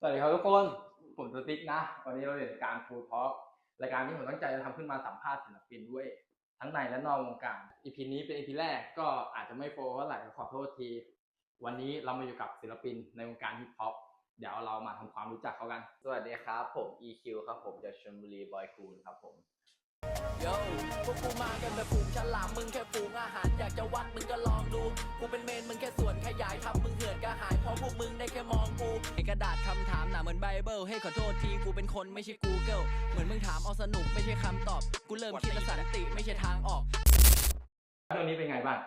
สวัสดีครับทุกคน ผมสติ๊กนะ วันนี้เราเรียนการฟูลท็อ k รายการที่ผมตั้งใจจะทำขึ้นมาสัมภาษณ์ศิลปินด้วย ทั้งในและนอกวงการ อีพีนี้เป็นอีพีแรกก็อาจจะไม่โฟล์เท่าไหร่ขอโทษที วันนี้เรามาอยู่กับศิลปินในวงการฮิปฮอป เดี๋ยวเรามาทำความรู้จักเขากัน สวัสดีครับ ผม EQ ครับผมจากชลบุรีบอยคูนครับผม โย่พวกกูมากันแบบฝูงฉลามมึงแค่ฝูงอาหาร อยากจะวัดมึงก็ลองดู กูเป็นเมนมึงแค่ส่วนขยายทำมึงเหื่อนก็หายเพราะพวกมึงได้แค่มองกูในกระดาษคำถามหนาเหมือนไบเบิลให้ขอโทษทีกูเป็นคนไม่ใช่ Google เหมือนมึงถามเอาสนุกไม่ใช่คำตอบ กูเริ่มคิดและสันติไม่ใช่ทางออก ช่วงนี้เป็นไงบ้าง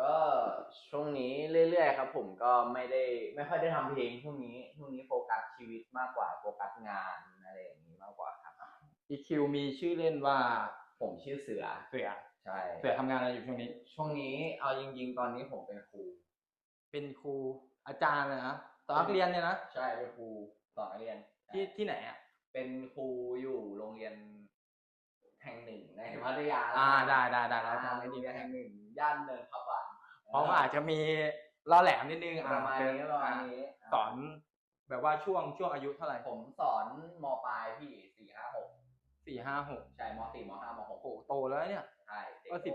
ก็ช่วงนี้เรื่อยๆครับ ผมก็ไม่ได้ไม่ค่อยได้ทำเพลงช่วงนี้ช่วงนี้โฟกัสชีวิตมากกว่าโฟกัสงาน EQ มีชื่อเล่นว่าผมชื่อเสือ เสือใช่เสือทำงานอะไรอยู่ช่วงนี้ ช่วงนี้เอาจริงๆ ตอนนี้ผมเป็นครู เป็นครูอาจารย์เลยนะตอนนักเรียนเนี่ยนะใช่เป็นครูสอนนักเรียนที่ที่ไหนอะเป็นครูอยู่โรงเรียนแห่งหนึ่งในพัทยาอ่าได้ได้ได้อ่าแล้วโรทำงไม่ดีเรียนนะแห่งหนึ่งย่านเนินพระบาทเพราะว่าอาจจะมีล่อแหลมนิดนึงประมาณนี้ประมาณนี้สอนแบบว่าช่วงช่วงอายุเท่าไหร่ผมสอนมปลายพี่สี่ห้าหก สี่ห้าหกใช่มสี่มห้ามหกโอ้โหโตแล้วเนี่ย ใช่เด็ก็สิบโต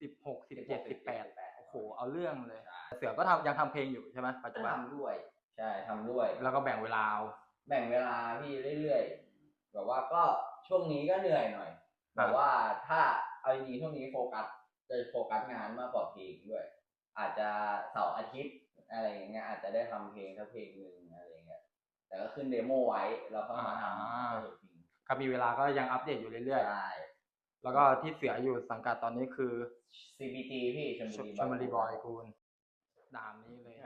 สิบหกสิบเจ็ดสิบแปด18โอ้โหเอาเรื่องเลยใช่เสือก็ทำยังทำเพลงอยู่ใช่ไหมปัจจุบันทำด้วย ใช่ทำด้วย แล้วก็แบ่งเวลาเอาแบ่งเวลาพี่เรื่อยๆแบบว่าก็ช่วงนี้ก็เหนื่อยหน่อยครัแบบบว่าถ้าเอาจริงๆช่วงนี้โฟกัสจะโฟกัสงานมากกว่าเพลงด้วย อาจจะเสาร์อาทิตย์อะไรอย่างเงี้ยอาจจะได้ทำเพลงสักเพลงหนึ่งอะไรอย่างเงี้ยแต่ก็ขึ้นเดโมไว้แล้วก็มาทำก็จริง ก็มีเวลาก็ยังอัปเดตอยู่เรื่อยใช่ๆแล้วก็ที่เสืออยู่สังกัดตอนนี้คือ CBT พี่ชลชบุรีชลบุรีบอยคูณดามนี้เลย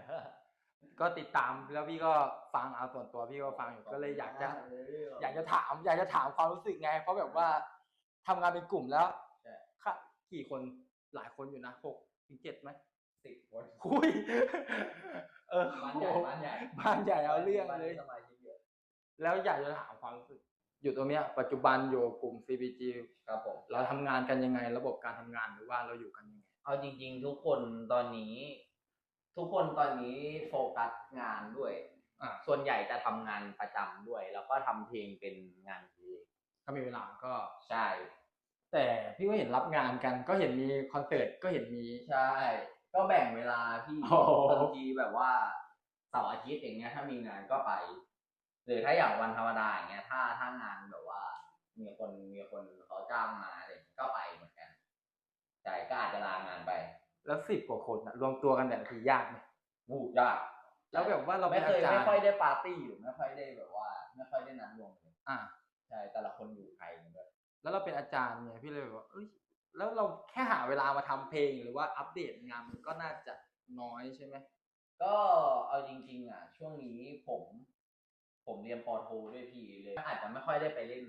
ก็ติดตามแล้วพี่ก็ฟังเอาส่วนตัวพี่ก็ฟังอยู่ก็เลยอยากจะ อยากจะถาม อยากจะถามความรู้สึกไง เพราะแบบว่าทำงานเป็นกลุ่มแล้วใช่ ค่ะกี่คนหลายคนอยู่นะหกถึงเจ็ดไหมสิบคนคุย เออบ้านใหญ่บ้านใหญ่บ้านใหญ่เอาเรื่องบ้นเลย สมาชิกเยอะแล้วอยากจะถามความรู้สึก อยู่ตรงเนี้ยปัจจุบันอยู่กลุ่ม CBG ครับผมเราทำงานกันยังไง ระบบการทำงานหรือว่าเราอยู่กันยังไง เอาจริง ๆ ทุกคนตอนนี้ ทุกคนตอนนี้โฟกัสงานด้วย อ่า ส่วนใหญ่จะทำงานประจำด้วย แล้วก็ทำเพลงเป็นงานเพลงก็มีเวลาก็ ใช่ แต่พี่ก็เห็นรับงานกัน ก็เห็นมีคอนเสิร์ตก็เห็นมี ใช่ ก็แบ่งเวลาพี่โอ้โห บางทีแบบว่าเสาร์อาทิตย์อย่างเงี้ยถ้ามีงานก็ไป หรือถ้าอย่างวันธรรมดาอย่างเงี้ย ถ้าถ้างานแบบว่า มีคนมีคนเขาจ้างมาอะไรอย่างเงี้ยก็ไปเหมือนกันใช่ก็อาจจะลางานไป แล้วสิบกว่าคนอะรวมตัวกันแต่ละทียากไหมวูบยากแล้วแบบว่าเราเป็ไม่นเคยอาจารย์ไม่ค่อยได้ปาร์ตี้หรือไม่ค่อยได้แบบว่า ไม่ค่อยได้นัดรวมเลยอ่า ใช่แต่ละคนอยู่ไกลกันด้วยแล้วเราเป็นอาจารย์ไงพี่เลยแบบว่าเอ้ยแล้วเราแค่หาเวลามาทำเพลงหรือว่าอัปเดตงานมันก็น่าจะน้อยใช่ไหมก็เอาจริง ๆ อะ ช่วงนี้ผม ผมเรียนปอโทด้วยพี่เลยอาจจะไม่ค่อยได้ไปเล่น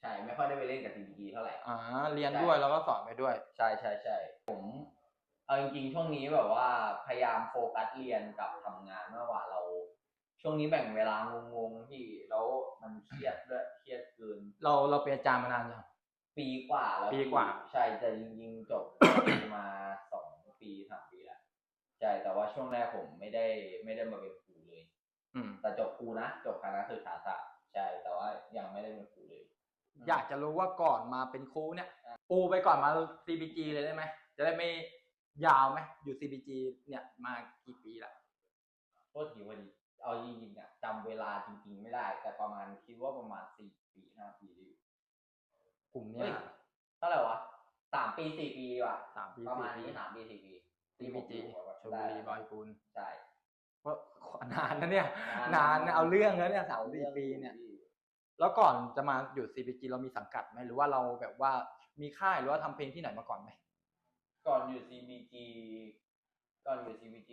ใช่ ไม่ค่อยได้ไปเล่นกับ CBG เท่าไหร่อ่าเรียนด้วยแล้วก็สอนไปด้วย ใช่ใช่ใช่ผมเอาจริงๆช่วงนี้แบบว่าพยายามโฟกัสเรียนกับทำงานมากกว่าเรา ช่วงนี้แบ่งเวลางงๆพี่แล้วมันเครียดด้วยเครียดเกิน เราเราเป็นอาจารย์มานานยังปีกว่าแล้วปีกว่า ใช่แต่จริงๆจบมาสองปีสามปีแล้วใช่แต่ว่าช่วงแรกผมไม่ได้ไม่ได้มาเป็นครูเลย อืม แต่จบครูนะ จบคณะศึกษาศาสตร์ใช่ แต่ว่ายังไม่ได้เป็นครูเลย อยากจะรู้ว่าก่อนมาเป็นครูเนี่ย ปูไปก่อนมา CBG เลยได้ไหม จะได้ไม่ยาวไหมอยู่ CBG เนี่ยมากี่ปีละโทษทีพอดีเอาจริงๆอะจำเวลาจริง ๆ ไม่ได้ แต่ประมาณคิดว่าประมาณสี่ปีห้าปีดีกลุ่มเฮ้เนี่ยยเท่าไหร่วะสามปีสี่ปีดีว่ะสามปีประมาณสี่นี้ปีสามปีสี่ปี CBG ที่ผมชลบุรีบอยคูณใช่ เพราะนานนะเนี่ยนานนานนะเอาเรื่องแล้วเนี่ยสามเอาเรื่สี่องปีเนี่ยพี่แล้วก่อนจะมาอยู่ CBG เรามีสังกัดไหมหรือว่าเราแบบว่ามีค่ายหรือว่าทำเพลงที่ไหนมาก่อนไหมก่อนอยู่ CBG ก่อนอยู่ CBG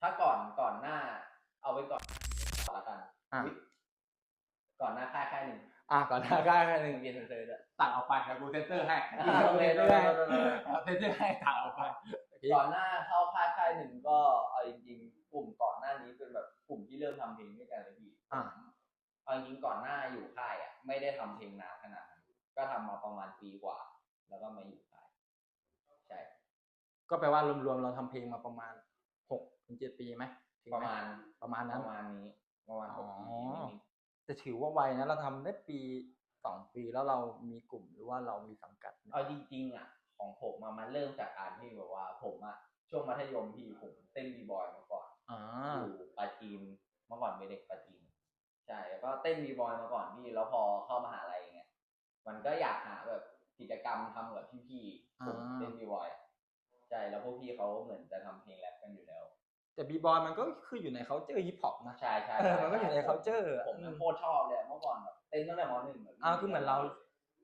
ถ้าก่อนก่อนหน้า เอาไว้ก่อนก่อนละกันอะอุ๊ยก่อนหน้าค่ายค่ายหนึ่งอะก่อนหน้าค่ายหนึ่งเรียนเซอร์ด้วยตัดออกไปแล้วกูเซนเซอร์ให้อะกูโอเคเซนเซอร์ให้โอเคโอเคเอาเซนเซอร์ให้ตัดออกไป ก่อนหน้าเข้าค่ายค่ายหนึ่งก็เอาจริงๆกลุ่มก่อนหน้านี้เป็นแบบกลุ่มที่เริ่มทำเพลงด้วยกันเลยพี่อะเอาจริงๆก่อนหน้าอยู่ค่ายอะไม่ได้ทำเพลงนานขนาดนั้นก็ทำมาประมาณปีกว่า แล้วก็มาอยู่ค่ายใช่ก็แปลว่ารวมๆเราทำเพลงมาประมาณหกถึงเจ็ดปีไหมถึถึงประไหมาณประมาณปนั้น ระมาณนี้ประมาณหกอ๋อปีนิดจะถือว่าไวนะเราทำได้ปีสองปีแล้วเรามีกลุ่มหรือว่าเรามีสังกัดไหมๆเอาจริงๆอะของผมอะมันเริ่มจากการที่แบบว่าผมอะ ช่วงมัธยมพี่ผมเต้นบีบอยมาก่อนอ่าอยู่ปาจีนเมื่อก่อนเป็นเด็กปาจีนใช่แล้วก็เต้นบีบอยมาก่อนพี่แล้วพอเข้ามหาลัยเงี้ยมันก็อยากหาแบบกิจกรรมทำกับพี่ๆกลุ่มเต้นบีบอยอะใช่แล้วพวกพี่เขาเหมือนจะทำเพลงแรปกันอยู่แล้ว แต่บีบอยมันก็คืออยู่ในเขาเจอฮิปฮอปนะใช่ใช่เออใช่มันก็อยู่ในใช่ culture อะผมผมโคตรชอบเลยเมื่อก่อนแบบเต้นตั้งแต่มหนึ่งแบบอ่าคือเหมือนเรา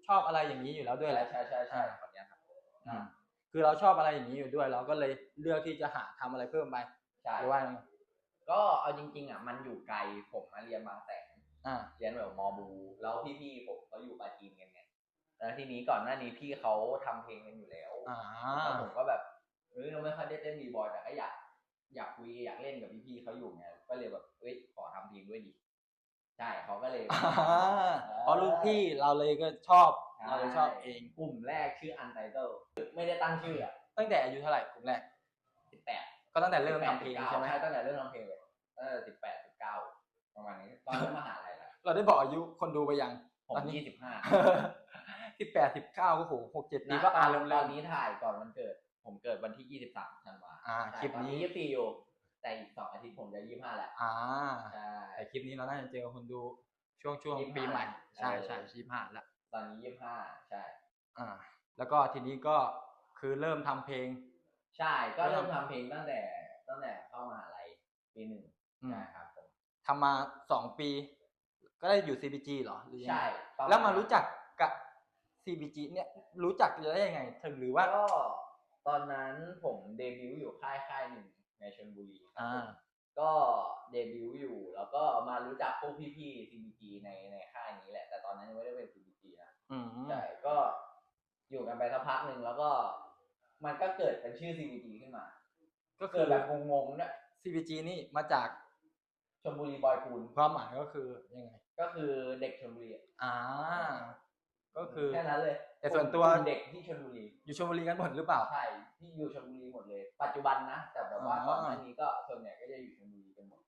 ชอบอะไรอย่างนี้อยู่แล้วด้วยแหใช่ละใช่ใช่ใช่อ่าคนเนี้ยครับอืม คือเราชอบอะไรอย่างนี้อยู่ด้วย เราก็เลยเลือกที่จะหาทำอะไรเพิ่มไปใช่หรือว่าไงก็เอาจริง ๆอะมันอยู่ไกลผมมาเรียนบางแสนอ่า เรียนแบบมอบู แล้วพี่ๆผมเขาอยู่ปาจีนกันไงแล้วทีนี้ก่อนหน้านี้พี่เขาทำเพลงกันอยู่แล้วอ่า แล้วผมก็แบบเฮ้ยเราไม่ค่อยได้เต้นบีบอยแต่ก็อยากอยากคุยอยากเล่นกับพี่ๆเขาอยู่ไงก็เลยแบบเอ้ยขอทำเพลงด้วยดิใช่เขาก็เลยอ่าเพราะรุ่นพี่เราเลยก็ชอบ เราเลยชอบเอง กลุ่มแรกชื่อ Untitled ไม่ได้ตั้งชื่ออะตั้งแต่อายุเท่าไหร่กลุ่มแรกสิบแปดก็ตั้งแต่เริ่มทำเพลงใช่ไหมใช่ตั้งแต่เริ่มทำเพลงเลยตั้งแต่สิบแปดสิบเก้าประมาณนี้ตอนนั้นมหาลัยแหละเราได้บอกอายุคนดูไปยังผมตอนนี้ยี่สิบห้าสิบแปดสิบเก้าก็โหหกเจ็ดปีก็อ่านเริ่มตเริ่อมนนี้ถ่ายก่อนวันเกิด ผมเกิดวันที่ยี่สิบสามธันวาอ่าใช่คลิปตอนนี้นี้ยี่สิบสี่อยู่แต่อีกสองอาทิตย์ผมจะยี่สิบห้าแหละอ่าใช่แต่คลิปนี้เราน่าจะเจอคนดูช่วงช่วง25ปีใหม่ ใช่เออใช่ชีพห้าแล้วตอนนี้ยี่สิบห้าใช่ อ่า แล้วก็ทีนี้ก็คือเริ่มทำเพลง ใช่ก็เริ่เริ่มมทำเพลงตั้งแต่ตั้งแต่เข้ามหาลัยปีหนึ่งอืมใช่ครับผมทำมาสองปี ก็ได้อยู่ CBG เหรอหรือยังไงใช่ประณแล้วมารู้จักกับ CBG เนี่ยรู้จักได้ยังไงถึงหรือว่า ก็ตอนนั้นผมเดบิวต์อยู่ค่ายค่ายหนึ่งในชลบุรีครับอ่า ผมก็เดบิวต์อยู่แล้วก็มารู้จักพวกพี่ๆ CBG ในในค่ายนี้แหละ แต่ตอนนั้นยังไม่ได้เป็น CBG นะ อืม ใช่ก็ อยู่กันไปสักพักหนึ่งแล้วก็มันก็เกิดเป็นชื่อ CBG ขึ้นมา ก็คืเกิอดแบบงงๆเนี่ย CBG นี่มาจากชลบุรีบอยคูนความหมายก็คือยังไง ก็คือเด็กชลบุรีอะอ่า ก็คือ แค่นั้นเลยแต่ส่วนตัว กลุ่มเด็กที่ชลบุรีอยู่ชลบุรีกันหมดหรือเปล่า ใช่ที่อยู่ชลบุรีหมดเลย ปัจจุบันนะแต่แบบว่าอ๋อ ก่อนหน้านี้ก็ส่วนใหญ่ก็จะอยู่ชลบุรีกันหมด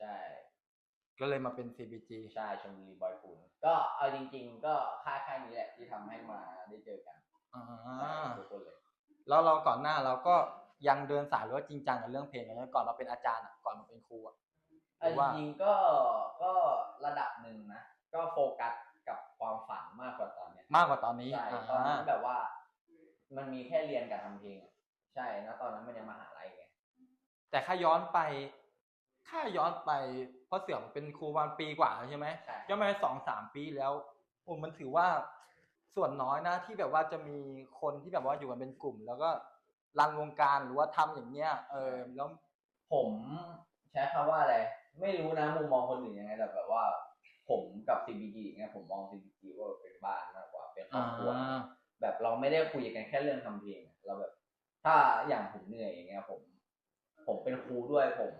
ใช่ ก็เลยมาเป็น CBG ใช่ชลบุรีบอยคูนก็เอาจริง ๆ ก็ค่ายค่ายนี้แหละที่ทำให้มาได้เจอกันอ่ใช่าทุกคนเลยแล้วเราก่อนหน้าเราก็ยังเดินสายหรือว่าจริงจังกับเรื่องเพลงกันนะก่อนมาเป็นอาจารย์อะก่อนมาเป็นครูอะหเอารือจว่า ริงๆก็ก็ระดับหนึ่งนะ ก็โฟกัสกับความฝันมากกว่าตอนเนี้ยมากกว่าตอนนี้ใช่อ่าตอนนั้นแบบว่า มันมีแค่เรียนกับทำเพลงอะใช่นะตอนนั้นมันยังมหาลัยไงแต่ถ้าย้อนไป ถ้าย้อนไปเพราะเสี่ยมเป็นครูวันปีกว่าแล้วใช่ไหมใช่ ย้อนไปสองสามปีแล้วโอ้มันถือว่าส่วนน้อยนะที่แบบว่าจะมีคนที่แบบว่าอยู่กันเป็นกลุ่ม แล้วก็รันวงการหรือว่าทำอย่างเงี้ย เออแล้ว ผมใช้คำว่าอะไร ไม่รู้นะมุมมองคนอื่นยังไงแต่แบบว่า ผมกับ CBG อย่างเงี้ยผมมอง CBG ว่าเป็นบ้านมากกว่าเป็นครอบครัวอ่าแบบเราไม่ได้คุยกันแค่เรื่องทำเพลงอะเราแบบ ถ้าอย่างผมเหนื่อยอย่างเงี้ยผม ผมเป็นครูด้วยผม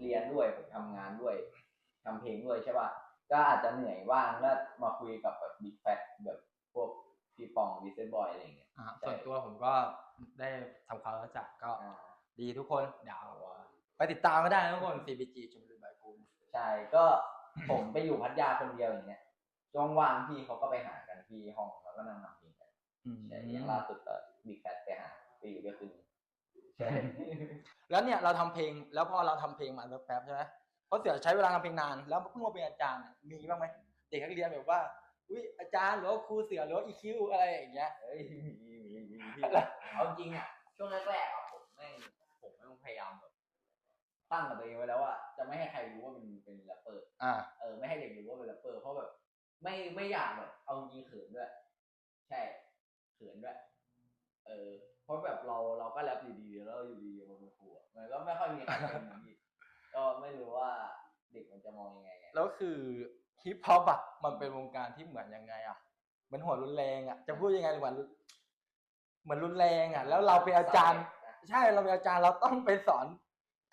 เรียนด้วยผมทำงานด้วยทำเพลงด้วยใช่ป่ะก็อาจจะเหนื่อยบ้างแล้วมาคุยกับแบบบิ๊กแฟตแบบพวกพี่ปองวิเซบอยอะไรอย่างเงี้ยอ่าใช่ส่วนตัวผมก็ได้ทำความรู้จักก็อ่าดีทุกคนเดี๋ยวไปติดตามก็ได้นะทุกคน CBG ชมบุรีบายกูลใช่ก็ผมไปอยู่พัทยาคนเดียวอย่างเงี้ยช่วงว่างพี่เขาก็ไปหากันที่ห้องแล้วก็นั่งทำเพลงกันอืมใช่อย่างล่าสุดก็บิ๊กแฟตไปหาไปอยู่ด้วยคืน ใช่แล้วเนี่ยเราทำเพลงแล้วพอเราทำเพลงมาสักแป๊บใช่ไหมเพราะเสียใช้เวลาทำเพลงนานแล้วเพิ่งมาเป็นอาจารย์อะมีบ้างไหมเด็กนักเรียนแบบว่าอุ้ยอาจารย์หรือว่าครูเสือหรือว่าอีคิวอะไรอย่างเงี้ยเอ้ยมีมีมีมีพี่เอาจริงอะช่วงแรกๆอะผมแม่งผมแม่งพยายามแบบตั้งกับตัวเองไว้แล้วว่าจะไม่ให้ใครรู้ว่าเป็นเป็นแรปเปอร์อ่าเออไม่ให้เด็กรู้ว่าเป็นแรปเปอร์เพราะแบบไม่ไม่อยากแบบเอาจริงเขินด้วย ใช่เขินด้วย เออ เพราะแบบเราเราก็แรปดีๆแล้วอยู่ดีๆมันเป็นครูอะมันก็ไม่ค่อยมีใครเป็นอย่างนี้ก็ไม่รู้ว่าเด็กมันจะมองยังไงอะแล้วคือฮิปฮอปอะมันเป็นวงการที่เหมือนยังไงอะเหมือนหัวรุนแรงอะจะพูดยังไงเหมือนเหมือนรุนแรงอะแล้วเราเป็นอาจารย์ ใช่เราเป็นอาจารย์เราต้องไปสอน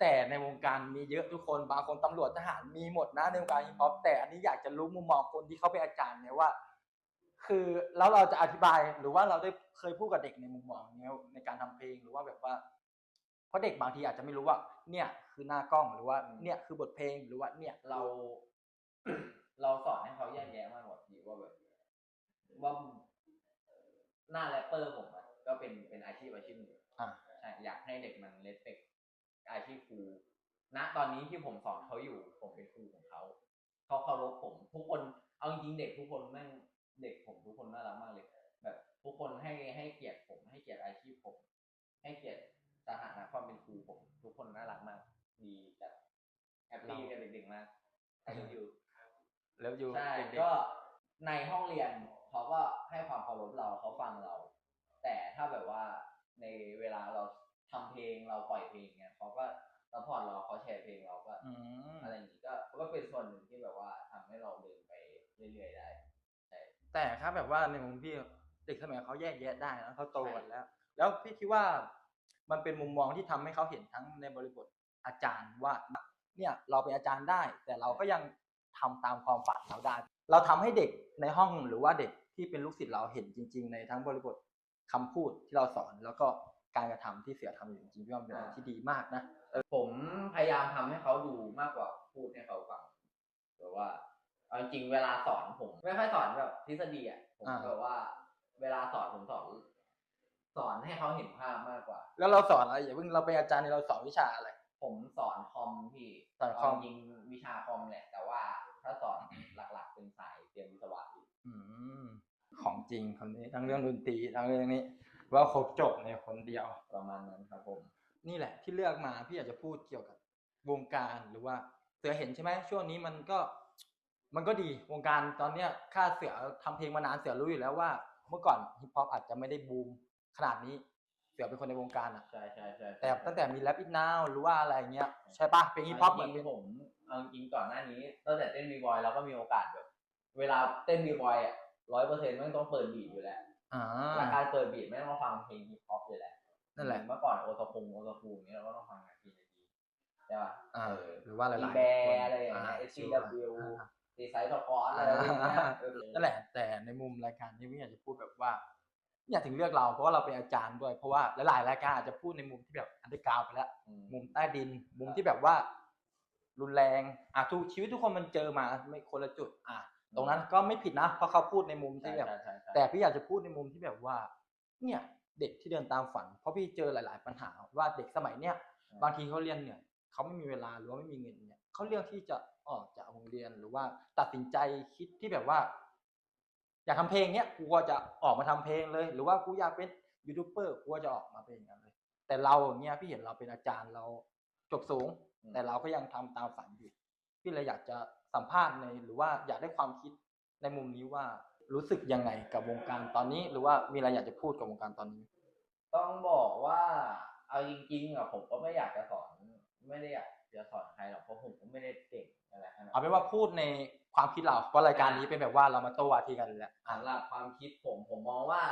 แต่ในวงการมีเยอะทุกคนบางคนตำรวจทหารมีหมดนะในวงการฮิปฮอปแต่อันนี้อยากจะรู้มุมมองคนที่เขาเป็นอาจารย์เนี่ยว่า คือแล้วเราจะอธิบายหรือว่าเราได้เคยพูดกับเด็กในมุมมองเนี้ยในการทำเพลงหรือว่าแบบว่าราะเด็กบางทีอาจจะไม่รู้ว่า เนี่ยคือหน้ากล้องหรือว่า เนี่ยคือบทเพลงหรือว่า เนี่ยเรา เราสอนให้เขาแยกแยะมากกว่าพี่ว่าแบบว่าหน้าแรปเปอร์ผมอะก็เป็นเป็นอาชีพอาชีพหนึ่งอ่าใช่อยากให้เด็กมันเลสเปกอาชีพครูณตอนนี้ที่ผมสอนเขาอยู่ ผมเป็นครูของเขาเขาเคารพผม ทุกคนเอาจริงๆเด็กทุกคนแม่ง เด็กผมทุกคนน่ารักมากเลย แบบทุกคนให้ให้เกียรติผมให้เกียรติอาชีพผม ให้เกียรติสถานะความเป็นครูผม ทุกคนน่ารักมาก ดีแบบแฮปปี้กับเด็กๆมากไอ้อยู่แล้วอยู่ใช่เด็กก็ในห้องเรียนเขาก็ให้ความเคารพเราเขาฟังเรา แต่ถ้าแบบว่าในเวลาเราทำเพลงเราปล่อยเพลงเนี่ยเขาก็ซัพพอร์ตเราเขาแชร์เพลงเราก็ๆอืมอะไรอย่างนี้ก็ก็เป็นส่วนหนึ่งที่แบบว่าทำให้เราเดินไปเรื่อยๆได้ แต่ถ้าแบบว่าในมุมพี่เด็กสมัยเขาแยกแยะได้นะเขาโตกันแล้ว แล้วพี่คิดว่ามันเป็นมุมมองที่ทำให้เขาเห็นทั้งในบริบทอาจารย์ว่า เนี่ยเราเป็นอาจารย์ได้ แต่เราก็ยังทำตามความฝันเราได้ เราทำให้เด็กในห้องหรือว่าเด็กที่เป็นลูกศิษย์เราเห็นจริง ๆ ในทั้งบริบทคำพูดที่เราสอนแล้วก็การกระทำที่เสือทำอยู่จริงๆพี่ว่ามันเป็นอะไรที่ดีมากนะผมพยายามทำให้เขาดูมากกว่าพูดให้เขาฟังแบบว่า เอาจริงๆเวลาสอนผมไม่ค่อยสอนแบบทฤษฎีอะผมอ่า แบบว่า เวลาสอนผมสอน สอนให้เขาเห็นภาพมากกว่า แล้วเราสอนอะไรอย่าเพิ่งเราเป็นอาจารย์เนี่ยเราสอนวิชาอะไร ผมสอนคอมพี่สอนคอม เาจริงวิชาคอมแหละ แต่ว่าถ้าสอนหลักๆเป็นสายเตรียมวิศวะพี่อืมของจริงคนนี้ทั้งเรื่องดนตรีทั้งเรื่องนี้ ว่าครบจบในคนเดียว ประมาณนั้นครับผม นี่แหละที่เลือกมาพี่อยากจะพูดเกี่ยวกับวงการหรือว่าเสือเห็นใช่ไหมช่วงนี้มันก็ มันก็ดีวงการตอนเนี้ยค่าเสือทำเพลงมานานเสือรู้อยู่แล้วว่า เมื่อก่อนฮิปฮอปอาจจะไม่ได้บูมขนาดนี้ เสือเป็นคนในวงการอะใช่ใช่ใช่แต่ตั้งแต่มีแรปอินนาวหรือว่าอะไรเงี้ยใช่ปะเป็นฮิปฮอปเหมือนจเป็รินงๆผมเอาจริงๆก่อนหน้านี้ตั้งแต่เต้นบีบอยเราก็มีโอกาสแบบเวลาเต้นบีบอยอะร้อยเปอร์เซ็นต์ไม่ต้องเปิดบีทอยู่แล้วอ่าและการเปิดบีทไม่ต้องฟังเพลงฮิปฮอปอยู่แล้วนั่นแหละเมื่อก่อนโอตาคุงโอตาคุงนี้ยเราก็ต้องฟังงานทีนาทีใช่ป่ะอ่าเออหรือว่าหลายมีๆแบคนอะไรอย่างเงี้ยา SCW อ่าดี ไซน์สปอร์ตอะไรอย่างเงี้ยเออนั่นแหละ แต่ในมุมรายการนี้พี่อยากจะพูดแบบว่าอยากถึงเลือกเราเพราะว่าเราเป็นอาจารย์ด้วย เพราะว่าหลายๆรายการอาจจะพูดในมุมที่แบบอันเดอร์กราวไปแล้วอืมมุมใต้ดิน มุมที่แบบว่า รุนแรงอะทุกชีวิตทุกคนมันเจอมาไม่คนละจุด อะตรงนั้นก็ไม่ผิดนะเพราะเขาพูดในมุมใช่ที่แบบใช่ใช่ใช่แต่พี่อยากจะพูดในมุมที่แบบว่า เนี่ยเด็กที่เดินตามฝัน เพราะพี่เจอหลาย ๆ ปัญหาว่าเด็กสมัยเนี้ยบางทีเขาเรียนเหนื่อยเขาไม่มีเวลาหรือว่าไม่มีเงินเนี่ยเขาเลือกที่จะ ออกจากโรงเรียนหรือว่าตัดสินใจคิดที่แบบว่า อยากทำเพลงเนี้ยกูก็จะออกมาทำเพลงเลย หรือว่ากูอยากเป็นยูทูบเบอร์กูก็จะออกมาเป็นอย่างนั้นเลย แต่เราอย่างเงี้ยพี่เห็นเราเป็นอาจารย์เราจบสูงอืมแต่เราก็ยังทำตามฝันอยู่พี่เลยอยากจะสัมภาษณ์ในหรือว่าอยากได้ความคิดในมุมนี้ว่ารู้สึกยังไงกับวงการตอนนี้ หรือว่ามีอะไรอยากจะพูดกับวงการตอนนี้ ต้องบอกว่าเอาจริงๆอะผมก็ไม่อยากจะสอน ไม่ได้อยากจะสอนใครหรอกเพราะผมก็ไม่ได้เก่งอะไรขนาด เอาเป็นว่าพูดในความคิดเราเพราะรายการนี้เป็นแบบว่าเรามาโต้วาทีกันแหละอะสำหรับความคิดผมผมมองว่า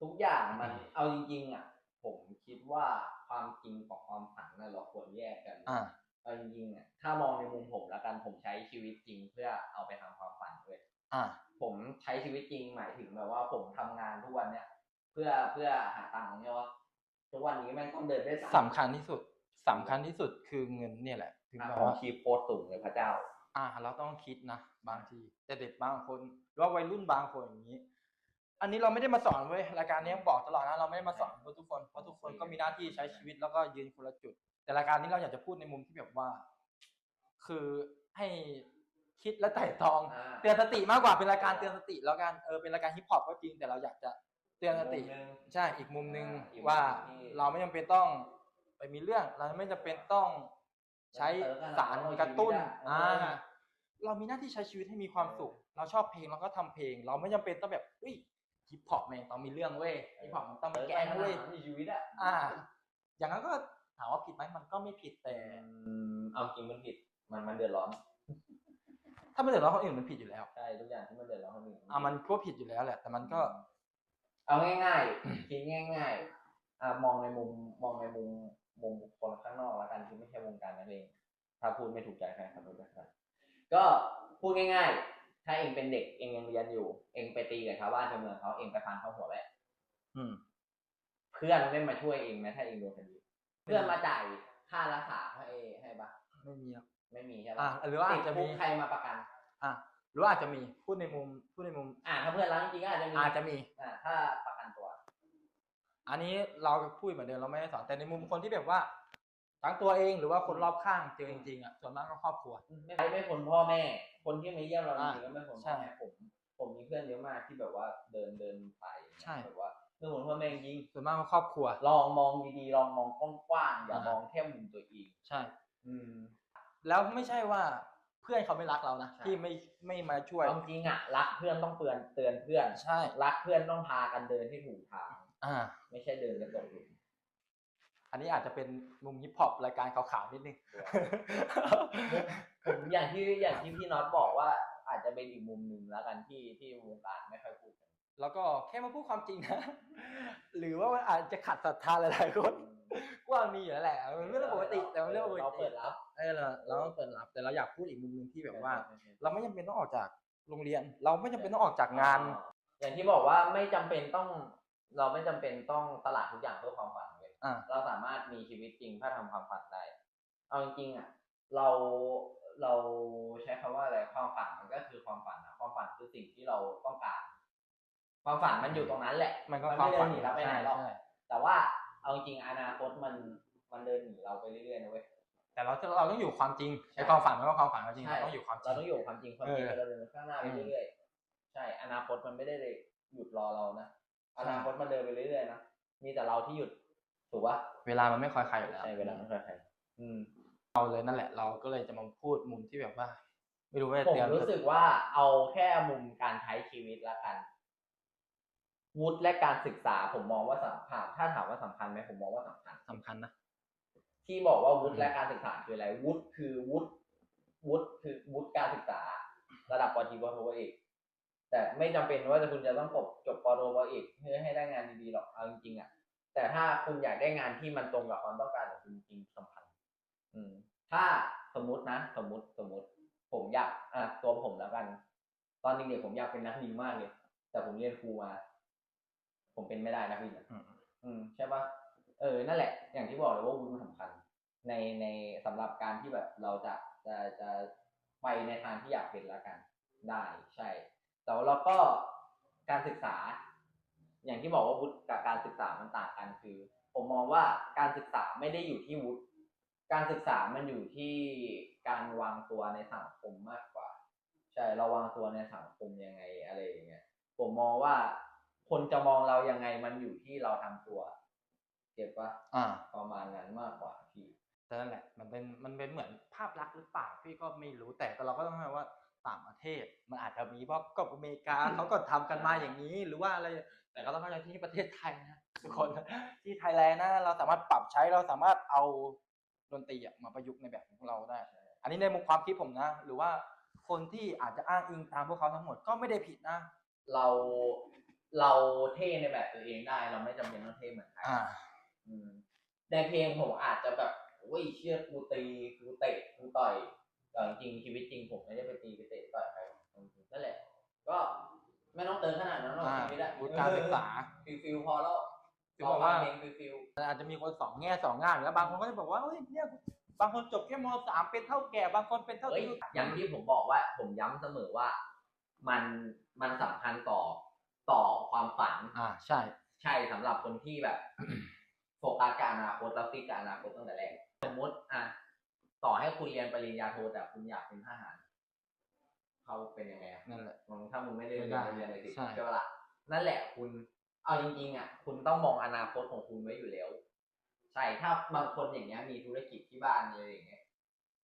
ทุกอย่างมันเอาจริงๆอะ ผมคิดว่าความจริงกับความฝันน่ะเราควรแยกกันอ่า เอาจริงๆอะถ้ามองในมุมผมแล้วกันผมใช้ชีวิตจริง เพื่อเอาไปทำความฝันด้วยอ่า ผมใช้ชีวิตจริงหมายถึงแบบว่าผมทำงานทุกวันเนี้ยเพื่อเพื่อหาตังค์เนี่ยว่าทุกวันนี้แม่งต้องเดินด้วยสำคัญที่สุดสำคัญที่สุดคือเงินเนี่ยแหละ ถึงอะแบบผมว่าคีย์โพสต์สูงเลยพระเจ้า อ่า เราต้องคิดนะบางทีแต่เด็กบางคนหรือว่าวัยรุ่นบางคนอย่างนี้ อันนี้เราไม่ได้มาสอนเว้ยรายการนี้บอกตลอดนะเราไม่ได้มาสอนทุกคนเพราะทุกคนก็มีหน้าที่ใช้ชีวิตแล้วก็ยืนคนละจุด แต่รายการนี้เราอยากจะพูดในมุมที่แบบว่า คือให้คิดและไตร่ตรองอ่าเตือนสติมากกว่าเป็นรายการเตือนสติแล้วกันเออเป็นรายการฮิปฮอปก็จริงแต่เราอยากจะเตือนสติมุมหนึ่งใช่อีกมุมหนึ่งอ่าอีกมุมว่าที่เราไม่จำเป็นต้องไปมีเรื่องเราไม่จำเป็นต้อง ใช้สารกระตุ้นเอออ่าเรามีหน้าที่ใช้ชีวิตให้มีความสุข เราชอบเพลงเราก็ทำเพลง เราไม่จำเป็นต้องแบบเฮ้ยฮิปฮอปแม่งต้องมีเรื่องเว้ยฮิปฮอปมันต้องมีแกงเว้ยในชีวิตอะอ่า อย่างนั้นก็ถามว่าผิดไหมมันก็ไม่ผิดแต่อืมเอาจริงมันผิดมันมันเดือดร้อน ถ้าไม่เดือดร้อนคนอื่นมันผิดอยู่แล้วใช่ทุกอย่างที่มันเดือดร้อนคนอื่นอ่ามันก็ผิดอยู่แล้วแหละ แต่มันก็ เอาง่ายๆคิดง่าย ๆ อ่ามองในมุมมองในมุม มุมบุคคลข้างนอกแล้วกันที่ไม่ใช่วงการนั่นเอง ถ้าพูดไม่ถูกใจใครครับพูดไปครับก็พูดง่ายๆ ถ้าเองเป็นเด็กเองยังเรียนอยู่ เองไปตีกับชาวบ้านชาวเมืองเขาเองไปฟันเขาหัวแหละอืมเพื่อนไม่มาช่วยเองนะถ้าเองโดนคดีเพื่อนมาจ่ายค่ารักษาให้ให้ปะไม่มีครับไม่มีใช่อะปะหรือว่าอาจจะติดคุมีกใครมาประกัน อะหรือว่าอาจจะมีพูดในมุมพูดในมุม อ่าถ้าเพื่อนรักจริงๆก็อาจจะมีอาจจะมีอ่าถ้าประกันตัว อันนี้เราพูดเหมือนเดิมเราไม่ได้สอนแต่ในมุมคนที่แบบว่าทั้งตัวเองหรือว่าคนรอบข้างเจอจริงๆอะส่วนมากก็ครอบครัว ไม่ไม่คนพ่อแม่ คนที่มาเยี่ยมเราจอ่าริงๆก็ไม่คนใช่พ่อแม่ผม ผมมีเพื่อนเยอะมากที่แบบว่าเดินเดินไปใช่แบบว่าไม่คนพ่อแม่จริงส่วนมากก็ครอบครัว ลองมองดีๆลองมองกว้างๆอย่าอ่ามมองแค่มุมตัวเองใช่ อืม แล้วไม่ใช่ว่าเพื่อนเขาไม่รักเรานะใช่ที่ไม่ไม่มาช่วยความจริงอะรักเพื่อนต้องเตือนเตือนเพื่อนใช่ รักเพื่อนต้องพากันเดินให้ถูกทาง อ่า ไม่ใช่เดินกันตกหลุมอันนี้อาจจะเป็นมุมฮิปฮอปรายการขาวๆนิดนึง ผมอย่างที่อย่างที่พี่น็อตบอกว่า อาจจะเป็นอีกมุมหนึ่งแล้วกันที่ที่วงการไม่ค่อยพูดกันแล้วก็แค่มาพูดความจริงนะ หรือว่ามันอาจจะขัดศรัทธาหลายๆคนก็มันมีอยู่แล้วแหละมันเป็นเรื่องปกติแต่มันเรื่องปกติเราเปิดรับเออเราเราต้องเปิดรับ แต่เราอยากพูดอีกมุมหนึงที่แบบว่า เราไม่จำเป็นต้องออกจากโรงเรียน เราไม่จำเป็นต้องออกจากงาน อย่างที่บอกว่าไม่จำเป็นต้อง เราไม่จำเป็นต้องตลาดทุกอย่างเพื่อความฝันเลยอ่าเราสามารถมีชีวิตจริงเพื่อทำความฝันได้ เอาจริงๆอะ เราเราใช้คำว่าอะไรความฝันมันก็คือความฝันนะความฝันคือสิ่งที่เราต้องการ ความฝันมันอยู่ตรงนั้นแหละ มันก็ไม่ความเดิฝันนหนีเราไปไหนหรอกใช่แต่ว่าเอาจริงๆอนาคตมันมันเดินหนีเราไปเรื่อยๆนะเว้ยแต่เราเราต้องอยู่ความจริงใช่ไอ้ความฝันมันก็ความฝันจริงใช่เราต้องอยู่ความจริเรางต้องอยู่กับความจริงความจริงเออเราเดินข้างหน้าไปอืมเรื่อยๆใช่อนาคตมันไม่ได้เลยหยุดรอเรานะใช่ อนาคตมันเดินไปเรื่อยๆนะมีแต่เราที่หยุดถูกปะเวลามันไม่คอยใครอยู่แล้วใช่เวลาไม่เคยใครอืมเราเลยนั่นแหละ เราก็เลยจะมาพูดมุมที่แบบว่า ไม่รู้ว่าจะผมเตือนรู้สึกว่าเอาแค่มุมการใช้ชีวิตละกันวุฒิและการศึกษาผมมองว่าสำคัญ ถ้าถามว่าสำคัญไหมผมมองว่าสำคัญสำคัญนะที่บอกว่าวุฒิและการศึกษาคืออะไรวุฒิคือวุฒิวุฒิคือวุฒิการศึกษา ระดับปตรีปโทปเอก แต่ไม่จำเป็นว่าจะคุณจะต้องจบจบปโทปเอกเพื่อให้ได้งานดีๆหรอกเอาจริงๆอะ แต่ถ้าคุณอยากได้งานที่มันตรงกับความต้องการของคุณจริงๆสำคัญอืม ถ้าสมมุตินะ สมมุติสมมุติ ผมอยากอะตัวผมแล้วกัน ตอนเด็กๆผมอยากเป็นนักบินมากเลย แต่ผมเรียนครูมา ผมเป็นไม่ได้นักบินอะอืมอืมใช่ปะเออนั่นแหละ อย่างที่บอกเลยว่าวุฒิมันสำคัญ ในในสำหรับการที่แบบเราจะจะจะไปในทางที่อยากเป็นละกัน ได้ใช่ แต่ว่าเราก็การศึกษา อย่างที่บอกว่าวุฒิกับการศึกษามันต่างกันคือ ผมมองว่าการศึกษาไม่ได้อยู่ที่วุฒิการศึกษามันอยู่ที่การวางตัวในสังคมมากกว่า ใช่เราวางตัวในสังคมยังไงอะไรอย่างเงี้ยผมมองว่าคนจะมองเรายังไงมันอยู่ที่เราทำตัวเก็บปะอ่า ประมาณนั้นมากกว่าพี่แต่นั่นแหละ มันเป็นมันเป็นเหมือนภาพลักษณ์หรือเปล่าพี่ก็ไม่รู้แต่เราก็ต้องให้ว่า ต่างประเทศ มันอาจจะมีเพราะก็อเมริกาเขาก็ทำกันมาอย่างนี้ หรือว่าอะไร แต่ก็ต้องเข้าใจที่ประเทศไทยนะทุกคนที่ไทยแลนด์นะเราสามารถปรับใช้เราสามารถเอาดนตรีอะมาประยุกต์ในแบบของเราได้ อันนี้ในมุมความคิดผมนะ หรือว่าคนที่อาจจะอ้างอิงตามพวกเขาทั้งหมดก็ไม่ได้ผิดนะ เราเราเท่ในแบบตัวเองได้ เราไม่จำเป็นต้องเท่เหมือนใครอ่าอืมในเพลงผมอาจจะแบบโอ้ยเชื่อกูตีกูเตะกูต่อย แต่จริงๆชีวิตจริงผมไม่ได้ไปตีไปเตะต่อยใครหรอกนั่นแหละ ก็ไม่ต้องเติมขนาดนั้นหรอกอ่าชีวิตอะวุฒิการศึกษา ฟิลฟิลพอแล้วคือบอกว่าเพลงฟิลฟิลมันอาจจะมีคนสองแง่สองง่ามแล้วบางคนก็จะบอกว่าเฮ้ยเนี่ยบางคนจบแค่มสามเป็นเท่าแก่บางคนเป็นเท่าเฮ้ยที่อย่างที่ผมบอกว่า ผมย้ำเสมอว่า มันมันสำคัญต่อต่อความฝัน อ่าใช่ ใช่สำหรับคนที่แบบ โฟกัสกับอนาคตแล้วฟิกกับอนาคตตั้งแต่แรกสมมติอะ ต่อให้คุณเรียนปริญญาโทแต่คุณอยากเป็นทหารเขาเป็นยังไงอะนั่นแหละ มึงถ้ามึงไม่ได้ไม่เรียได้นเรียนอะไรสิใช่ ใช่ปะล่ะนั่นแหละคุณเอาจริงๆอะคุณต้องมองอนาคตของคุณไว้อยู่แล้ว ใช่ถ้าบางคนอย่างเงี้ยมีธุรกิจที่บ้านอะไรอย่างเงี้ย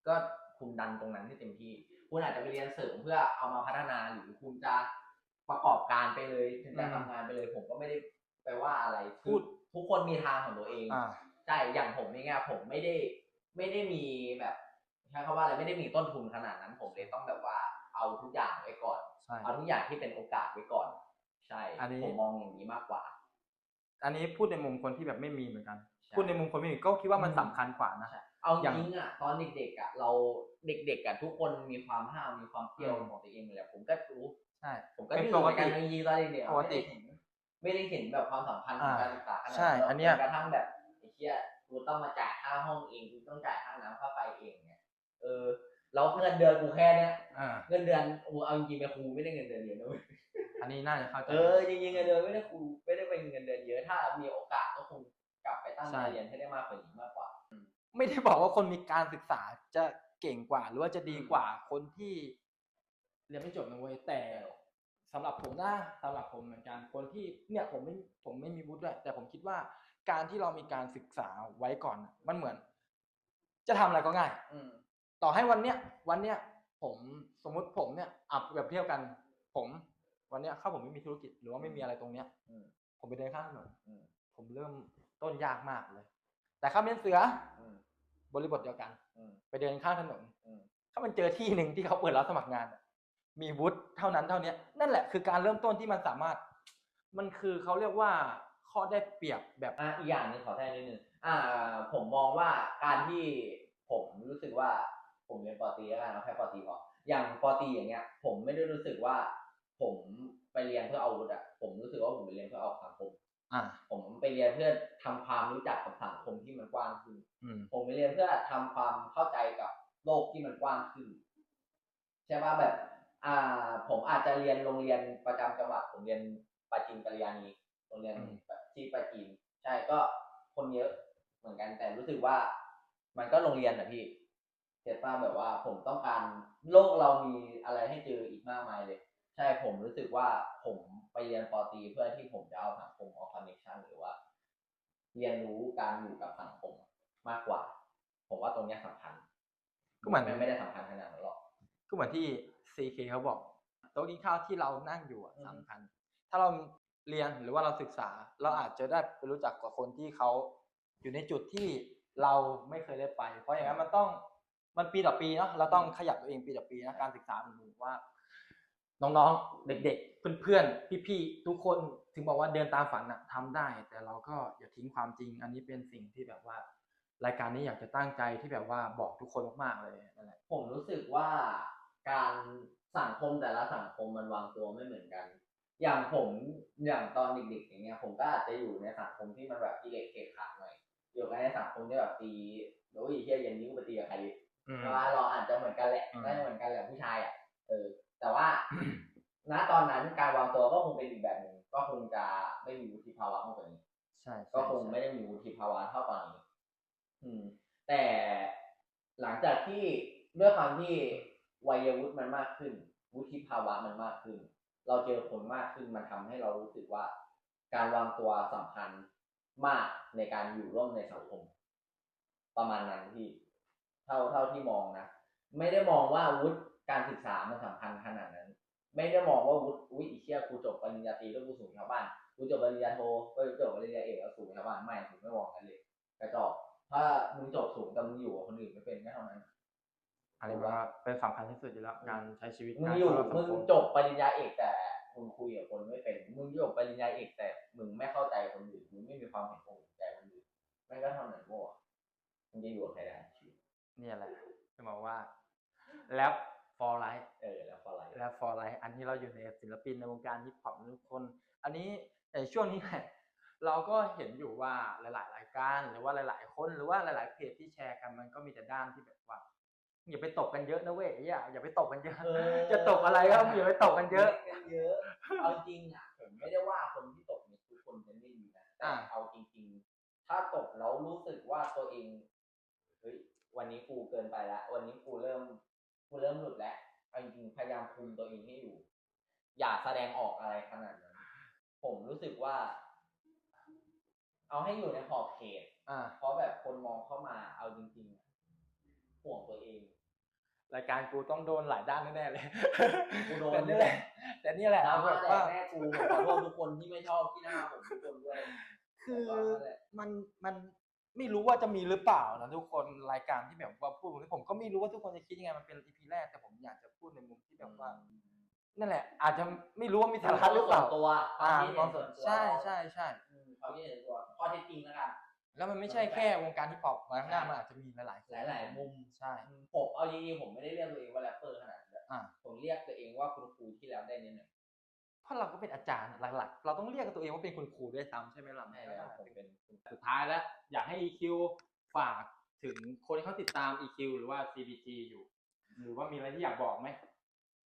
ก็คุณดันตรงนั้นให้เต็มที่ คุณอาจจะไปเรียนเสริมเพื่อเอามาพัฒนาหรือคุณจะประกอบการไปเลยคุณจะทำงานไปเลย ผมก็ไม่ได้ไปว่าอะไรพูด ทุกคนมีทางของตัวเอง อ่า ใช่ อย่างผมเองอะผมไม่ได้ ไม่ได้มีแบบใช้คำว่าอะไรไม่ได้มีต้นทุนขนาดนั้น ผมเลยต้องแบบว่าเอาทุกอย่างไว้ก่อน ใช่ เอาทุกอย่างที่เป็นโอกาสไว้ก่อน ใช่อันนี้ ผมมองอย่างนี้มากกว่า อันนี้พูดในมุมคนที่แบบไม่มีเหมือนกันใช่ พูดในมุมคนไม่มีก็คิดว่ามันอืม สำคัญกว่านะใช่เอาจอย่างริงๆอะตอนเด็กๆอะเราเด็กๆอะทุกคนมีความห้าวมีความเปรี้ยวอืม ของตัวเองอยู่แล้วผมก็รู้ ใช่ ผมก็เป็นดื้ปอกเหมือนติกันในยีตอนเด็กๆปกไม่ติได้เห็นไม่ได้เห็นแบบความสำคัญของอ่าการศึกษาขนาดใช่นั้นหรกอันเนี้ย จกระทั่งแบบไอ้เชี่ย กูต้องมาจ่ายค่าห้องเองกูต้องจ่ายค่าน้ำค่าไฟเองเนี่ยเออแล้วเงินเดือนกูแค่เนี้ยอ่าเงินเดือนโอ้เอาจริงๆไปนครูไม่ได้เงินเดือนเยอะนะเว้ยอันนี้น่าจะเข้าใจ เออจริงๆเงินเดือนไม่ได้ครูไม่ได้เป็นเงินเดือนเยอะถ้ามีโอกาสก็คงกลับไปตั้งใจเรียนให้ได้มากกว่านี้มากกว่า ไม่ได้บอกว่าคนมีการศึกษาจะเก่งกว่า หรือว่าจะดีกว่าคนที่เรียนไม่จบนะเว้ยแต่สำหรับผมนะสำหรับผมเหมือนกันคนที่เนี่ยผมไม่ผมไม่มีวุฒิด้วยแต่ผมคิดว่า การที่เรามีการศึกษาไว้ก่อนน่ะมันเหมือน จะทำอะไรก็ง่าย อืม ต่อให้วันเนี้ยวันเนี้ยผมสมมุติผมเนี่ยอับแบบเทียบกัน ผมวันเนี้ยถ้าผมไม่มีธุรกิจหรือว่าไม่มีอะไรตรงเนี้ยอืม ผมไปเดินข้างถนนอืม ผมเริ่มต้นยากมากเลย แต่ข้าเป็นเสืออืม บริบทเดียวกัน อืม ไปเดินข้างถนนอืม ถ้ามันเจอที่หนึ่งที่เขาเปิดรับสมัครงานอะมีวุฒิเท่านั้นเท่าเนี้ยนั่นแหละคือการเริ่มต้นที่มันสามารถ มันคือเขาเรียกว่า ข้อได้เปรียบแบบ อะอีกอย่างหนึงขอแทรกนิดนึงอ่า ผมมองว่าการที่ผมรู้สึกว่าผมเรียนปอตรีแล้วกันเอาแค่ปอตรีพออย่างปอตรีอย่างเงี้ย ผมไม่ได้รู้สึกว่า ผมไปเรียนเพื่อเอาวุฒิอะผมรู้สึกว่าผมไปเรียนเพื่อเอาสังคมอ่าผมไปเรียนเพื่อทำความรู้จักกับสังคมที่มันกว้างขึ้น อืม ผมไปเรียนเพื่อทำความเข้าใจกับโลกที่มันกว้างขึ้น ใช่ป่ะแบบ อ่า ผมอาจจะเรียนโรงเรียนประจำจังหวัดผมเรียนปาจีนกัลยาณีโรงเรียน ที่ปาจีนใช่ก็คนเยอะเหมือนกันแต่รู้สึกว่ามันก็โรงเรียนอะพี่เห็นป่ะแบบว่าผมต้องการโลกเรามีอะไรให้เจออีกมากมายเลย ใช่ผมรู้สึกว่าผมไปเรียนปอตรีเพื่อที่ผมจะเอาสังคมเอาคอนเนคชันหรือว่า เรียนรู้การอยู่กับสังคมมากกว่า ผมว่าตรงเนี้ยสำคัญก็เหมือนไม่ได้สำคัญขนาดนั้นหรอกก็เหมือนที่ CK เขาบอกโต๊ะกินข้าวที่เรานั่งอยู่อะอืมสำคัญ ถ้าเรา เรียนหรือว่าเราศึกษา เราอาจจะได้ไปรู้จักกับคนที่เขาอยู่ในจุดที่เราไม่เคยได้ไป เพราะอย่างนั้นมันต้องมันปีต่อปีเนาะเราต้องขยับตัวเองปีต่อปีนะการศึกษาผมว่า น้องๆ เด็กๆ เพื่อนๆ พี่ๆ ทุกคนถึงบอกว่าเดินตามฝันอะทำได้ แต่เราก็อย่าทิ้งความจริง อันนี้เป็นสิ่งที่แบบว่า รายการนี้อยากจะตั้งใจที่แบบว่าบอกทุกคนมากๆเลยนั่นแหละผมรู้สึกว่าการสังคมแต่ละสังคมมันวางตัวไม่เหมือนกัน อย่างผมอย่างตอนเด็กๆอย่างเงี้ยผมก็อาจจะอยู่ในสังคมที่มันแบบกิเลสเกะขาหน่อยอยู่ในสังคมที่แบบตีโอ้ยเฮียเย็นนี้กูไปตีกับใครดิอืมว่าเราอาจจะเหมือนกันแหละอืมน่าจะเหมือนกันแหละผู้ชายอะเออ แต่ว่าณตอนนั้นการวางตัวก็คงเป็นอีกแบบหนึ่งก็คงจะไม่มีวุฒิภาวะมากกว่านี้ใช่ใช่ก็คงไม่ได้มีวุฒิภาวะเท่าตอนนี้ อืม แต่หลังจากที่ด้วยความที่วัยวุฒิมันมากขึ้น วุฒิภาวะมันมากขึ้น เราเจอคนมากขึ้นมันทำให้เรารู้สึกว่า การวางตัวสำคัญมากในการอยู่ร่วมในสังคม ประมาณนั้นที่เท่าเท่าที่มองนะไม่ได้มองว่าวุฒิการศึกษามันสำคัญขนาดนั้น ไม่ได้มองว่าวุฒิอุ้ยอีเชี่ยกูจบปริญญาตรีแล้วกูสูงชาวบ้านกูจบปริญญาโทเอ้ยจบปริญญาเอกแล้วสูงชาวบ้านไม่ผมไม่มองกันเลยกระจอกถ้ามึงจบสูงแต่มึงอยู่กับคนอื่นไม่เป็นก็เท่านั้น อันนี้ว่าเป็นสำคัญที่สุดอยู่แล้วการใช้ชีวิตมึงการอยู่เข้าสัมึงงคมจบปริญญาเอกแต่มึงคุยกับคนไม่เป็นมึงจบปริญญาเอกแต่มึงไม่เข้าใจคนอื่นมึงไม่มีความเห็นอกเห็นใจคนอื่นไม่ก็เท่านั้นโง่อะมึงจะอยู่กับใครได้ชีวิตเนี่ยแหละจะบอกว่าแล้ว for life เออแล้วพออะไรและ for life อันที่เราอยู่ในศิลปินในวงการฮิปฮอปทุกคน อันนี้ในช่วงนี้แหละเราก็เห็นอยู่ว่าหลาย ๆ รายการหรือว่าหลาย ๆ คนหรือว่าหลาย ๆ เพจที่แชร์กันมันก็มีแต่ด้านที่แบบว่า อย่าไปตกกันเยอะนะเว้ยอย่าอย่าไปตกกันเยอะเออจะตกอะไรก็อย่าไปตกกันเยอะล่นกันเยอะ เอาจริงอะผมไม่ได้ว่าคนที่ตกเนี่ยทุกคนจะไม่ดีนะแต่อ่าเอาจริง ๆ ถ้าตกแล้วรู้สึกว่าตัวเองเฮ้ยวันนี้กูเกินไปแล้ววันนี้กูเริ่มกูเริ่มหลุดแล้วเอาจริงๆพยายามคุมตัวเองให้อยู่ อย่าแสดงออกอะไรขนาดนั้นผมรู้สึกว่า เอาให้อยู่ในขอบเขตอ่าเพราะแบบคนมองเข้ามาเอาจริงๆอะ ห่วงตัวเอง รายการกูต้องโดนหลายด้านแน่ๆเลยกูโดนแต่นี่แหละแต่นี่แหละดราเอาม่าแบบแหละว่าแม่กูผมขอโทษทุกคนที่ไม่ชอบที่หน้าผมทุกคนด้วยคือแต่ว่านั่นแหละมันมันไม่รู้ว่าจะมีหรือเปล่านะทุกคนรายการที่แบบว่าพูดผมก็ไม่รู้ว่าทุกคนจะคิดยังไงมันเป็นอีพีแรกแต่ผมอยากจะพูดในมุมที่แบบว่านั่นแหละ อาจจะไม่รู้ว่ามีสาระหรือเปล่าตัวควาอ่ามคิดคเห็วามนสส่วนนตัวใช่ใช่ใช่อืมความคิดเห็นส่วนตัวข้อเท็จจริงแล้วกัน แล้วมันไม่ใช่แค่วงการฮิปฮอปมาข้างหน้ามันอาจจะมีหลายๆคนหลายๆมุมใช่อืมผมเอาจริงๆผมไม่ได้เรียกตัวเองว่าแรปเปอร์ขนาดนั้นเลยอ่าผมเรียกตัวเองว่าคุณครูที่แล้วได้นิดหน่อยเพราะเราก็เป็นอาจารย์หลักๆ เราต้องเรียกตัวเองว่าเป็นคุณครูด้วยซ้ำใช่ไหมล่ะใช่แล้วผมเป็นคุณสุดท้ายแล้ว อยากให้ EQ ฝากถึงคนที่เขาติดตาม EQ หรือว่า CBG อยู่ หรือว่ามีอะไรที่อยากบอกไหม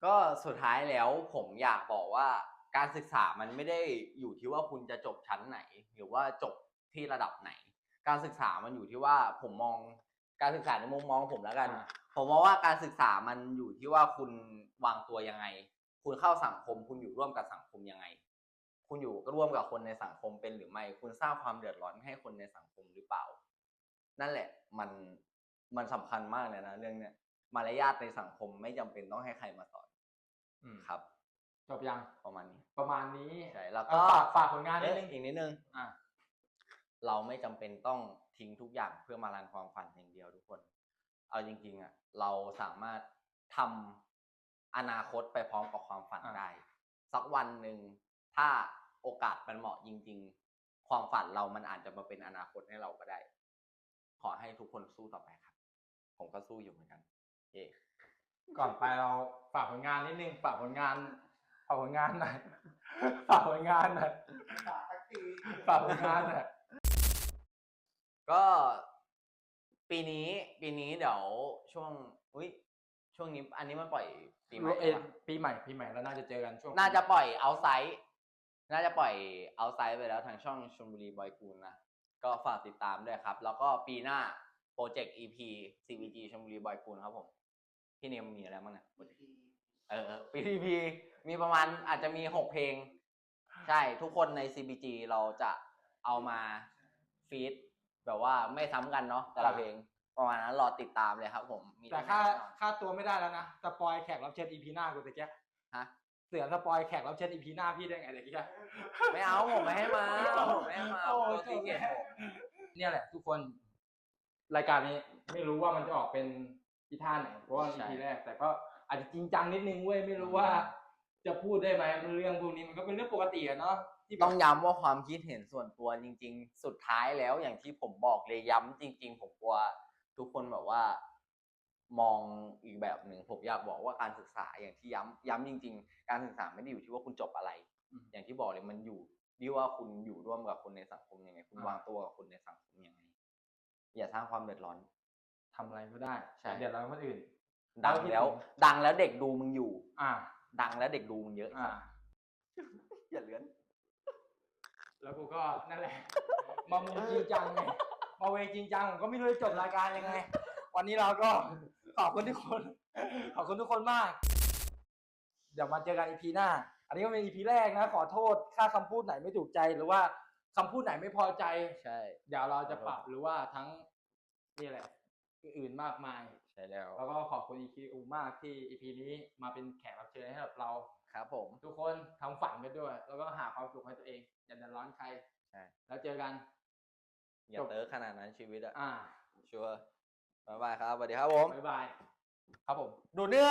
ก็สุดท้ายแล้วผมอยากบอกว่าการศึกษามันไม่ได้อยู่ที่ว่าคุณจะจบชั้นไหน หรือว่าจบที่ระดับไหน การศึกษามันอยู่ที่ว่าผมมองการศึกษาในมุมมองผมแล้วกันอ่าผมมองว่าการศึกษามันอยู่ที่ว่าคุณวางตัวยังไง คุณเข้าสังคม คุณอยู่ร่วมกับสังคมยังไง คุณอยู่ร่วมกับคนในสังคมเป็นหรือไม่ คุณสร้างความเดือดร้อนให้คนในสังคมหรือเปล่า นั่นแหละมันมันสำคัญมากเลยนะเรื่องเนี้ยมารยาทในสังคมไม่จำเป็นต้องให้ใครมาสอนอืมครับจบยังประมาณนี้ ประมาณนี้ใช่แล้วเอ่ก็อฝากฝากผลงานนิดเอ๊ะนึงอีกนิดนึงอะ เราไม่จำเป็นต้องทิ้งทุกอย่างเพื่อมารันความฝันอย่างเดียวทุกคน เอาจริงๆอะเราสามารถทำอนาคตไปพร้อมกับความฝันอ่าได้สักวันหนึ่งถ้าโอกาสมันเหมาะจริง ๆ ความฝันเรามันอาจจะมาเป็นอนาคตให้เราก็ได้ ขอให้ทุกคนสู้ต่อไปครับ ผมก็สู้อยู่เหมือนกันเย่ก่อนไปเราฝากผลงานนิดนึงฝากผลงานฝากผลงานหน่อยฝากผลงานหน่อยฝากผลงานหน่อย ก็ปีนี้ปีนี้เดี๋ยวช่วงอุ้ยช่วงนี้อันนี้มันปล่อยปีใหม่เอ้ยใช่ปะปีใหม่ปีใหม่เราน่าจะเจอกันช่วงน่าจะปล่อยเอาไซต์น่าจะปล่อยเอาไซต์ไปแล้วทางช่องชลบุรีบอยกูลนะก็ฝากติดตามด้วยครับ แล้วก็ปีหน้าโปรเจกต์ EP CVG ชลบุรีบอยกูลครับผม พี่เนมมีอะไรบ้างนะเออปี EP มีประมาณอาจจะมีหกเพลง ใช่ทุกคนใน CBG เราจะเอามาฟีด แบบว่าไม่ซ้ำกันเนาะแต่ละเพลงประมาณนั้นรอติดตามเลยครับ ผมมีแต่ค่าค่าตัวไม่ได้แล้วนะสปอยแขกรับเชิญ EP หน้ากูตะเกียฮะ เสือสปอยแขกรับเชิญ EP หน้าพี่ได้ไงตะเกียไม่เอาผมไม่ให้มาผมไม่ให้มาโอ้ผมยตีเกียรติผมเนี่ยแหละ ทุกคนรายการนี้ไม่รู้ว่ามันจะออกเป็นทิศทางไหนเพราะว่า EP แรก แต่ก็อาจจะจริงจังนิดนึงเว้ยไม่รู้ว่า จะพูดได้ไหมมันเรื่องพวกนี้มันก็เป็นเรื่องปกติอะเนาะ ที่แบบ ต้องย้ำว่าความคิดเห็นส่วนตัวจริง ๆ สุดท้ายแล้วอย่างที่ผมบอกเลยย้ำจริง ๆ ผมกลัวทุกคนแบบว่า มองอีกแบบหนึ่งผมอยากบอกว่าการศึกษาอย่างที่ย้ำย้ำจริง ๆ การศึกษาไม่ได้อยู่ที่ว่าคุณจบอะไร อืมอย่างที่บอกเลยมันอยู่ที่ว่าคุณอยู่ร่วมกับคนในสังคมยังไง คุณอ่า วางตัวกับคนในสังคมยังไงอย่าสร้างความเดือดร้อน ทำอะไรก็ได้ใช่ เดี๋ยวเราคนอื่น ดังแล้วที่แล้วผมดังแล้วเด็กดูมึงอยู่ อ่า ดังแล้วเด็กดูมึงเยอะอ่า อย่าเลื้อน แล้วกูก็นั่นแหละ มามูจริงจังไงมาเวจริงจังผมก็ไม่รู้จะจบรายการยังไง วันนี้เราก็ขอบคุณทุกคน ขอบคุณทุกคนมาก เดี๋ยวมาเจอกันอีพีหน้า อันนี้ก็เป็นอีพีแรกนะ ขอโทษถ้าคำพูดไหนไม่ถูกใจหรือว่าคำพูดไหนไม่พอใจ ใช่ เดี๋ยวเราจะปรับหรือว่าทั้งนี่แหละอื่นๆมากมาย ใช่แล้ว แล้วก็ขอบคุณ EQ มากที่ EP นี้มาเป็นแขกรับเชิญให้กับเรา ครับผม ทุกคนทำฝันกันด้วย แล้วก็หาความสุขให้ตัวเอง อย่าเดือดร้อนใครใช่ แล้วเจอกัน อย่าจบ เติร์ขนาดนั้นชีวิตอะอ่าชัวร์บ๊ายบายครับสวัสดีครับผม บ๊ายบาย ครับผม ดูเนื้อ